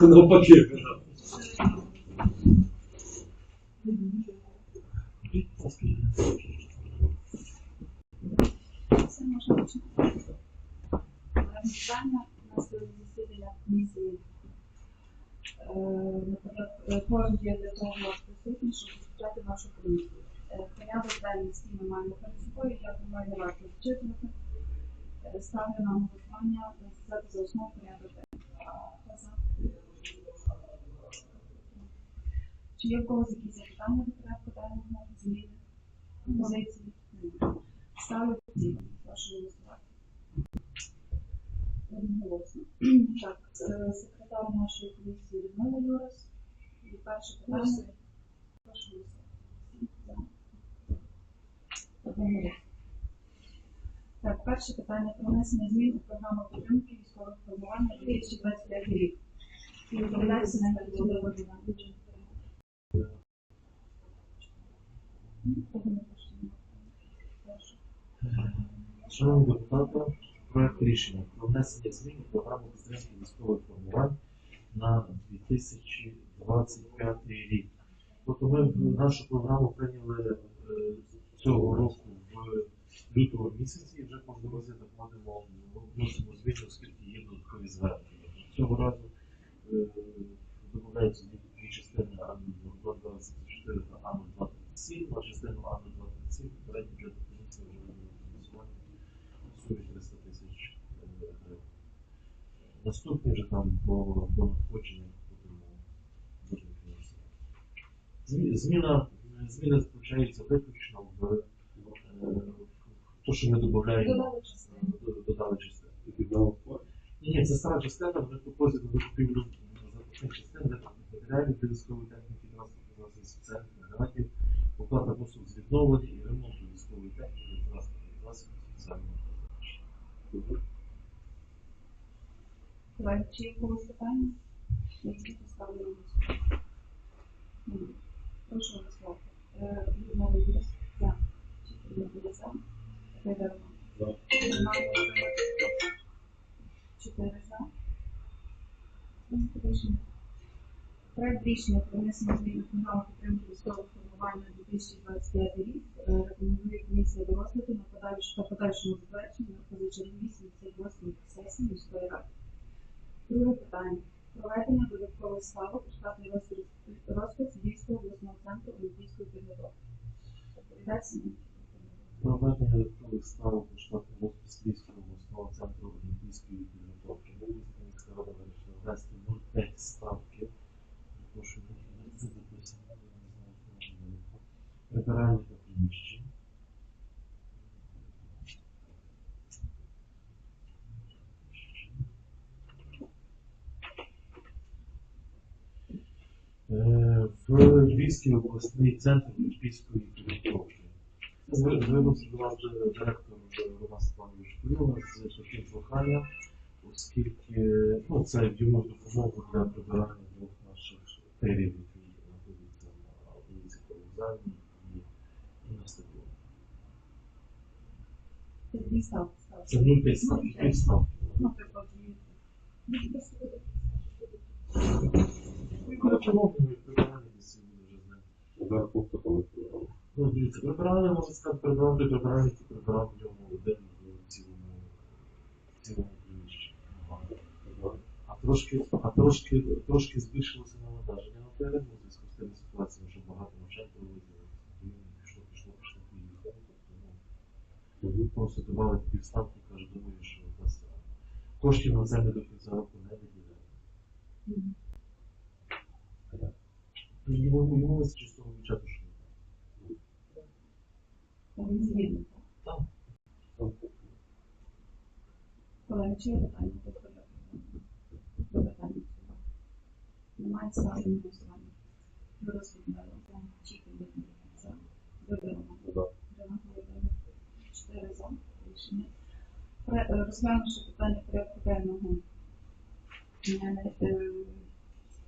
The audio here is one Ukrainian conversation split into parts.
Навпаки. Все можна починати. Питання у нас засідання комісії. Е, Наприклад, кожен є для того присутній, щоб розпочати нашу комісію. Е, Порядок денний всі ми маємо перед собою, я думаю, не варто зачитувати. Е, Ставлю на голосування взяти за основу порядок денний. Хто за? Чи є в когось якісь запитання до порядку денного зміни? Позиції? Ставлю. Прошу голосувати. Одноголосно. Так, е, секретар нашої комісії Людмила Юрас. І перше питання. Прошу голосувати. Одноголосно. Так, перше питання про внесення змін у програму підтримки військових формувань на 2025 рік. І відповідається на. Шановні депутати, проект рішення про внесення змін у програму підтримки військових формувань на 2025 рік. Тобто ми нашу програму прийняли е, цього року в лютому місяці і вже по розглядах маємо вносимо зміни, оскільки є додаткові звернення. Цього разу е, домовляються дві дві частини АН-24 та АН-27, на частину АН-27 попередньо вже комісія вже винесла голосування сумі 300 тисяч е, гривень. Наступні вже там по, по надходженням будемо будемо фінансувати. Змі- Зміна, зміна заключається виключно в, е, в те, що ми додаємо, Додали частину. Ні, це стара частина, вони пропозиції на закупівлю запасних частин, де там матеріалів для військової техніки, транспорту, засобів спеціальних агрегатів, оплата послуг з відновлення і ремонту військової техніки, транспортних засобів спеціального призначення. Чи є когось питання? Проект рішення про внесення змін до програми підтримки військових формувань на 2025 рік е, рекомендує комісія до розгляду на подальш- та подальшому затвердженню на позачерговій 78 сесії міської ради. Друге питання. Проведення додаткових ставок у штатний розпис, Львівського обласного центру олімпійської підготовки. Доповідач Проведення додаткових ставок у штату розпис Львівського обласного центру олімпійської підготовки. Львівська міська рада вирішила ввести 0,5 ставки. Тому що ми це записано, я не знаю, що воно велико. Прибирання та приміщень. Е, В Львівський обласний центр олімпійської підготовки. Звер- Звернувся до вас е, директор Роман Степанович Курила з таким проханням, оскільки ну, це йому допомогу для прибирання двох наших терів, які знаходяться на вулиці Привокзальній і, і на стадіоні. Це дві ставки. ставки. Це 0,5 ставки, 5 ставки. Наприклад, дві. Коротше, мовно, прибирання десь буде вже ним. Просто полетіло. Ну, дивіться, прибирання, можна сказати, прибирати, прибирання, які прибирав в ньому один в цілому, в цілому приміщенні. А трошки, а трошки, трошки збільшилося навантаження на терен у зв'язку з тими ситуаціями, що багато навчань проводили, пішло, пішло, пішло, поїхало. Тобто, ну, просто додали півставки, каже, думаю, що у нас е, коштів на це ми до кінця року не виділяємо. Йому, йому не Та він згідний. там. Колеги, чи є питання до порядку? До питання. Немає ставлю голосування. До розгляду. Чіки за. Виберемо. Чотири за. Рішення. Е, Розглянувши питання порядку денного, е, е,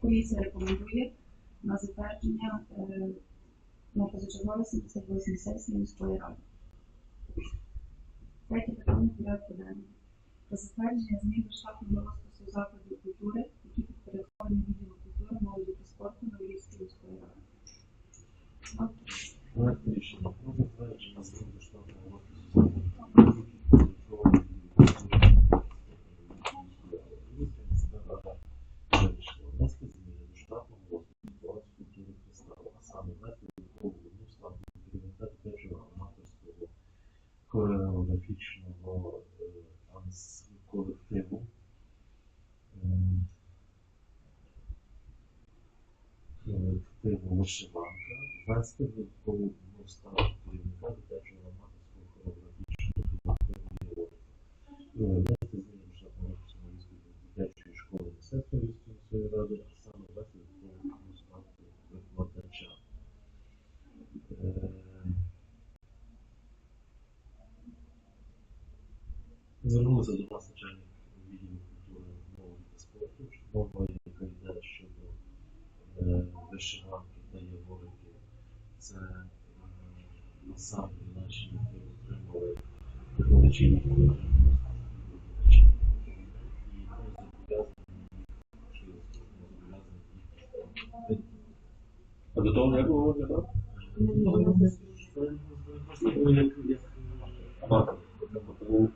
комісія рекомендує на затвердження е, на позачерговій 78 сесії міської ради. Третє питання порядку денного. Про затвердження змін до штатного розпису закладів культури, які підпорядковані відділу культури, молоді та спорту Новолівської міської ради. Проект рішення про затвердження змін с коректе му. Коректе му Лъша банка. 20-та година остава Звернулися до нас начальник відділу культури, молоді та спорту, мова, яка йде щодо е, вишиванки та яворики. Це е, насамперед наші які отримали викладачі, які отримали викладачі. І ми зобов'язані їх, служба, зобов'язані їх. А до того як ви виглядав? Ну, це просто було як е, Аматор. Тобто був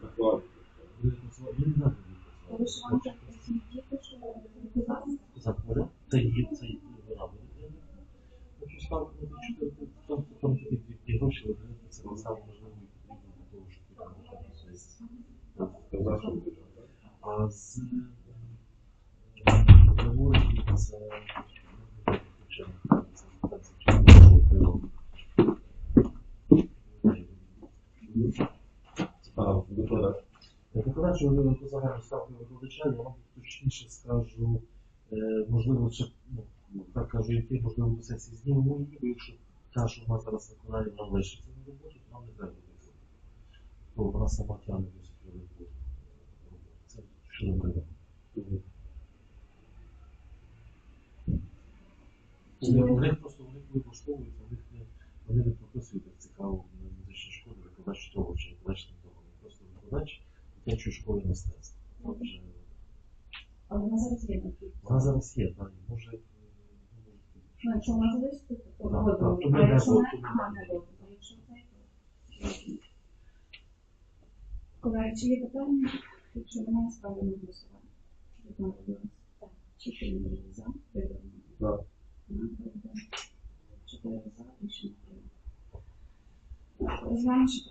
надо Та Вишиванка працівників, що викладати. Захворя, це є, це є вона буде. Хочу ставку на чотири, там, такі гроші, але це не саме можливо і потрібно для того, щоб там з? А з говорить це це А, викладач. Викладач по загальну ставку викладача, я вам точніше скажу, е, можливо, ще, ну, так кажу, які, можливо, до сесії знімемо її, бо якщо та, що вона зараз виконає, вона лишиться на роботу, то нам не треба буде. То вона сама тягне досить велику роботу. Це що не треба. Вони, вони просто вони коли влаштовуються, у них не, вони не прописують як цікаво в музичній школі викладач того чи викладач не того. Просто викладач дитячої школи мистецтв. Отже, Але вона зараз є такі. вона зараз є, так, може, Ну, якщо вона залишиться, то Так, так, то ми не якщо готові. не, не добре. Якщо це, то... Колеги, чи є питання? Якщо немає, ставимо голосування. Чи ти Так, чотири за, вибрано. Так. Чотири за, рішення прийнято. Розглянувши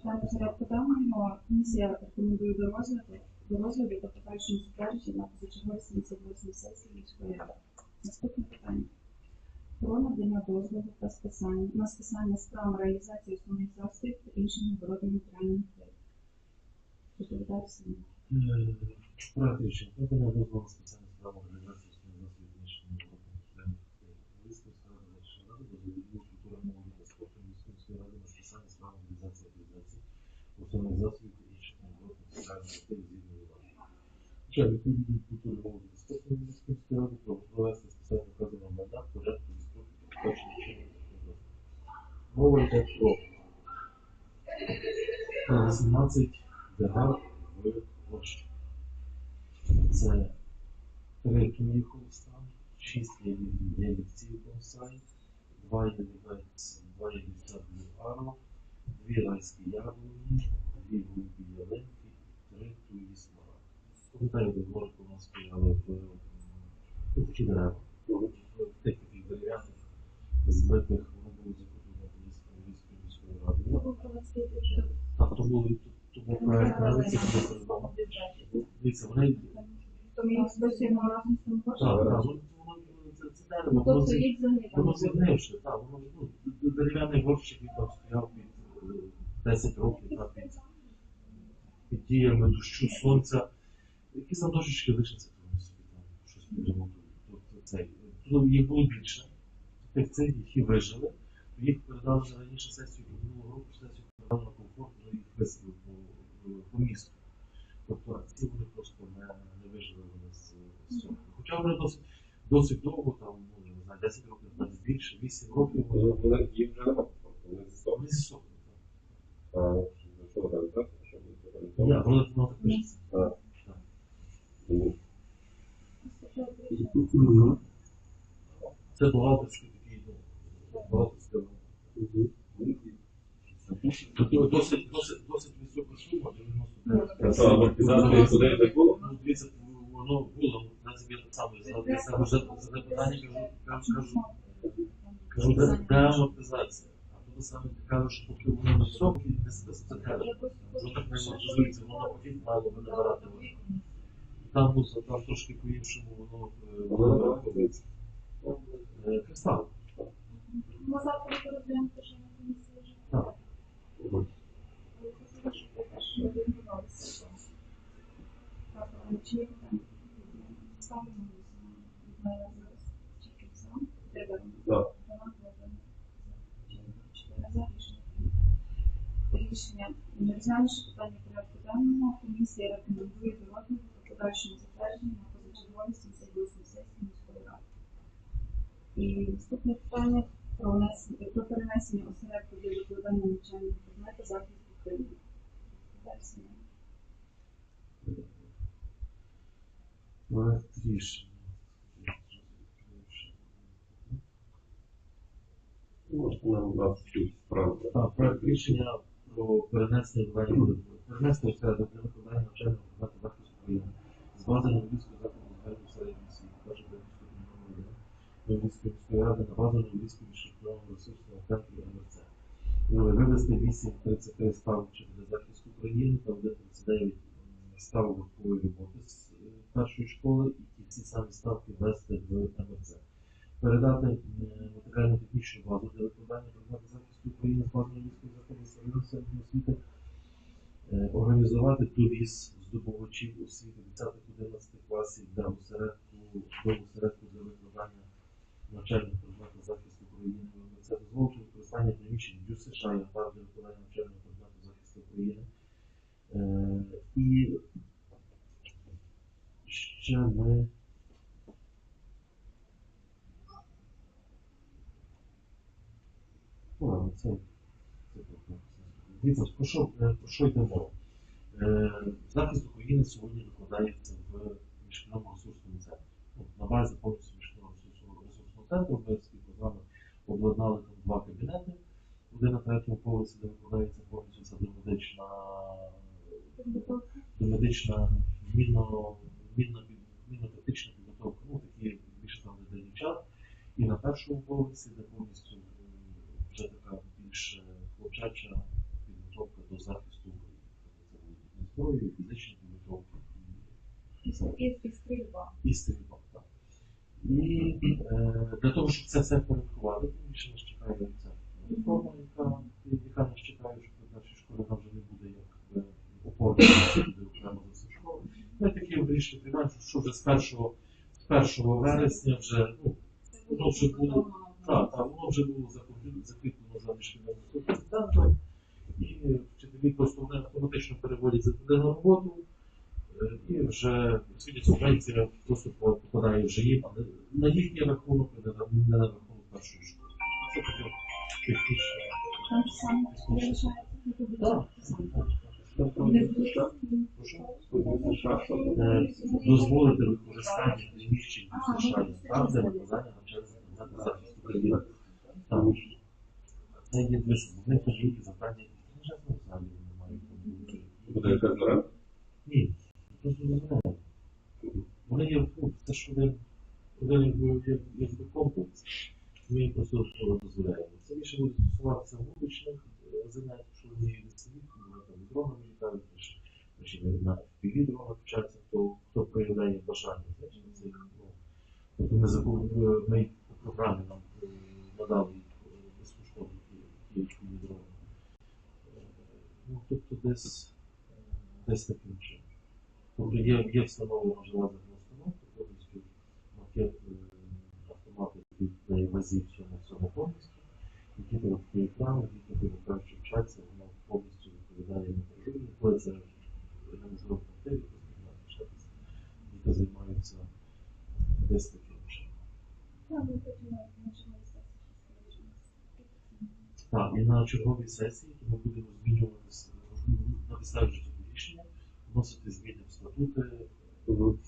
питання денного, комісія рекомендує до розгляду, до розгляду та подальшому затвердженні на позачерговій 78 сесії міської ради. Наступне питання. Про надання дозволу та списання на списання справ реалізації основних засобів та інших нагородних матеріальних витрат. Доповідає Сергій. Е, Проект надання дозволу на спеціальну справу організації основних засобів знищення Європи Львівської ради Верховної Ради до відділу культури молоді та спорту Львівської ради на спеціальну справу організації організації основних засобів та інших нагородних матеріальних витрат згідно влади. Начальник відділу культури та спорту Львівської ради про провести спеціально вказаного майдан порядку і строки передбачені чином законодавством. Мова йде про е, 18 дегар в площі. Це три туї холостан, шість ялівців консай, два ялівець, два ялівця блюаро, дві райські яблуні, дві голубі ялинки, три туї Пам'ятаю, де дворку у нас стояли в м, такі дерева. Таких дерев'яних збитих Львівською міською радою. Ну, провести бюджет. Так, то було то був проект на вулиці, коли передбав. Дивіться, вони То ми їх списуємо разом з тим так, так, це, дерево, воно тобто воно так, воно ну, дерев'яний горщик він там стояв під е, 10 років, так, під, під діями дощу, сонця. Якісь там дощечки лишаться, то собі там щось підремонтують. Тобто це, тут їх було більше, тих цих, які вижили, то їх передали на раніше сесію минулого року, сесію передали на комфорт, вже їх виселили по, по місту. Тобто ці вони просто не, не вижили вони з, з цього. Хоча вже досить, досить довго, там, ну, я не знаю, 10 років, навіть більше, 8 років, Вони- вони, вони- Їм вже немає. Вони зі вони зісохли. А, що ви кажете? Що ви так. Я, воно воно так пишеться. Так. Ну. Це бухгалтерський такий, ну, бухгалтерська. Тобто досить, висока сума, 99. Це амортизація куди не було? Ну, дивіться, воно було, в я так само задав за за кажу, кажу, кажу, кажу, де, де амортизація? А тут саме ти кажеш, поки воно високе, це каже. Воно так не амортизується, воно навпаки мало воно. Там, це- там трошки по-іншому воно е, не е, кристал. Ми завтра передаємо те, що на комісії. Так. Що чи є питання? Ставимо. Зараз. Тільки. Треба. Так. Рішення. Розглянувши питання порядку денного, комісія рекомендує до подальшому затвердженню на позачерговій 78 сесії міської ради. І наступне питання про внесення про перенесення осередку для викладання навчальних предметів захисту України. Рішення. Так, проект рішення про перенесення викладання навчального предмету захисту України з бази Новодільського закладу середньої першої ступені номер 1 Новодільської міської ради на базу Новодільського міжнародного ресурсного центру МРЦ. Друге, вивести 8.33 ставок для захисту України та 1.39 ставок вихової роботи з е, першої школи і ті всі самі ставки ввести в МРЦ. Передати е, матеріально-технічну базу для викладання предмету захисту України з базою міської закладу середньої освіти, Е, організувати туріз здобувачів освіти 10-11 класів для осередку до осередку для викладання навчальних предметів захисту України. Це дозволить використання приміщень ДЮ США і АПАР для викладання навчального предмету захисту України. Е, І ще ми ладно, це. Дивіться, е, про що йде? Е, Захист України сьогодні викладається в міжнародному ресурсному центрі. На базі повністю міжнародного ресурсного ресурсного центру ми спільно з вами обладнали там два кабінети. Один на третьому поверсі, де викладається повністю ця домедична, домедична мінно, мінно, мінно-тактична підготовка, ну такі більше там для дівчат. І на першому поверсі, де повністю е, вже така більш е, хлопчача підготовка до захисту Буде і зброю, і стрільба. і стрільба. Так. І е, для того, щоб це все порядкувати, більше нас чекає ця реформа, яка, яка нас чекає, що при першій школі вона вже не буде як е, опорна, буде окремо за всю школу. Ми такі вирішили приймаємо, що вже з 1, з 1 вересня вже, ну, Воно вже було, так, воно вже було закріплено закріплено за міжнародним центром, і вчителі просто вони автоматично переводяться туди на роботу, і вже освітня субвенція просто попадає вже їм, але на їхній рахунок, не на, не на рахунок першої школи. Це таке технічне. Так. Вони дозволити використання приміщень там, де викладання навчальних предметів захисту України. Там це є десь в них є і завдання і тренажерного залі немає. Буде якась оренда? Ні, просто не знаю. Вони є, ну, це ж один, один якби, як- якби комплекс. Ми їм просто цього дозволяємо. Це більше буде стосуватися вуличних е, занять, що вони є лісові, вони там дронами літають, чи- на FPV дронах вчаться, хто, хто проявляє бажання. Знаєш, на цих, ну, тобто ми, закуп- ми по програмі нам е, надали їх е, безкоштовно ті FPV дрони. Е, Ну, тобто десь, е, десь таким чином. Тобто є, є встановлена железна установка, повністю макет е, автомату під на вазі в цьому всьому повністю, які такі екрани, які тебе краще вчаться, воно повністю відповідає монтажу, коли це організовано вчатися, які займаються десь таким чином. Так, і на черговій сесії ми будемо змінюватися на підставі работы будут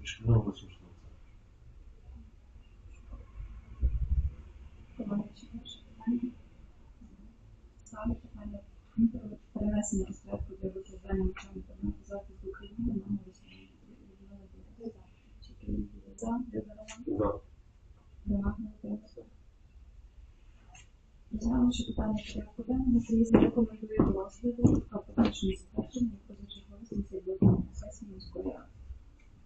решены в ресурсном центре. Саме питання перенесення розпорядку для викладання навчального програму захисту України на мові чи керівники за для Розглянувши питання порядку денного, комітет рекомендує до розгляду та подальшому